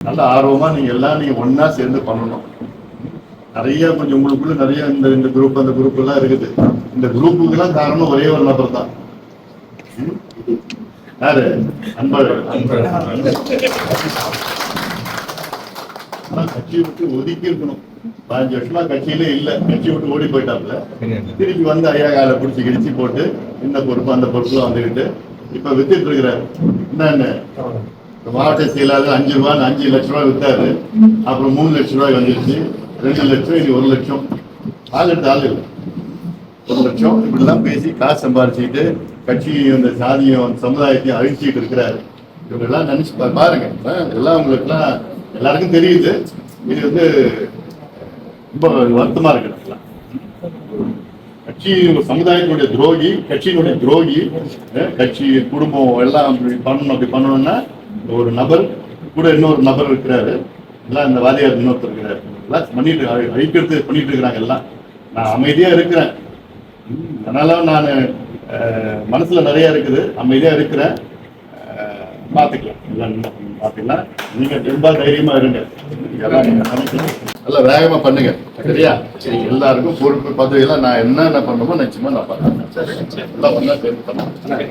நல்ல ஆர்வமா நீங்க எல்லாம் நீங்க ஒண்ணா சேர்ந்து பண்ணணும். நிறைய கொஞ்சம் உங்களுக்குள்ள நிறைய இந்த இந்த குரூப் அந்த குரூப் எல்லாம் இருக்குது. இந்த குரூப்புக்கு எல்லாம் காரணம் ஒரே ஒரு நபர் தான்? யாரு? அன்பழகன். ஆனா கட்சியை விட்டு ஒதுக்கி இருக்கணும். பதினஞ்சு வருஷமா கட்சியிலே இல்ல. கட்சியை விட்டு ஓடி போயிட்டாப்ல திருப்பி வந்து ஐயா காலை பிடிச்சி கிடிச்சு போட்டு இந்த பொறுப்பு அந்த பொறுப்புல வந்துக்கிட்டு இப்ப வித்துட்டு இருக்கிறாரு. என்னன்னு மாவட்ட செயலாளர் அஞ்சு ரூபாய் அஞ்சு லட்ச ரூபாய் வித்தாரு. அப்புறம் மூணு லட்ச ரூபாய் வந்துருச்சு. ரெண்டு லட்சம் இனி ஒரு லட்சம். ஆள் எடுத்து ஆள் ஒரு லட்சம். இப்படிலாம் பேசி காசு சம்பாரிச்சுக்கிட்டு கட்சியும் இந்த சாதியும் அந்த சமுதாயத்தையும் அழிச்சிட்டு இருக்கிறாரு. இவங்கெல்லாம் நினைச்சு பாருங்க. எல்லாம் உங்களுக்குலாம் எல்லாருக்கும் தெரியுது. இது வந்து ரொம்ப வருத்தமா இருக்கு கட்சி சமுதாயத்தினுடைய துரோகி கட்சியினுடைய துரோகி கட்சி குடும்பம் எல்லாம் அப்படி பண்ணணும் அப்படி பண்ணணும்னா ஒரு நபர் கூட இன்னொரு நபர் இருக்கிறாரு. எல்லாம் இந்த வாதியார் இன்னொருத்தர் இருக்கிறாரு. எல்லாம் பண்ணிட்டு அழிக்கிறது பண்ணிட்டு இருக்கிறாங்க எல்லாம். நான் அமைதியா இருக்கிறேன். அதனால நான் மனசுல நிறைய இருக்குது. அமைதியா இருக்கிறேன். அஹ், பார்த்துக்கலாம் எல்லாம் பார்த்துக்கலாம் நீங்க ரொம்ப தைரியமா இருங்க. எல்லாம் நீங்க நல்லா வேகமா பண்ணுங்க. சரியா? சரி எல்லாருக்கும் பொறுப்பு பதவியெல்லாம் நான் என்னென்ன பண்ணணுமோ நிச்சயமா நான் பண்ணுறேன் எல்லாம் ஒண்ணா சேர்ந்து பண்ணுறேன்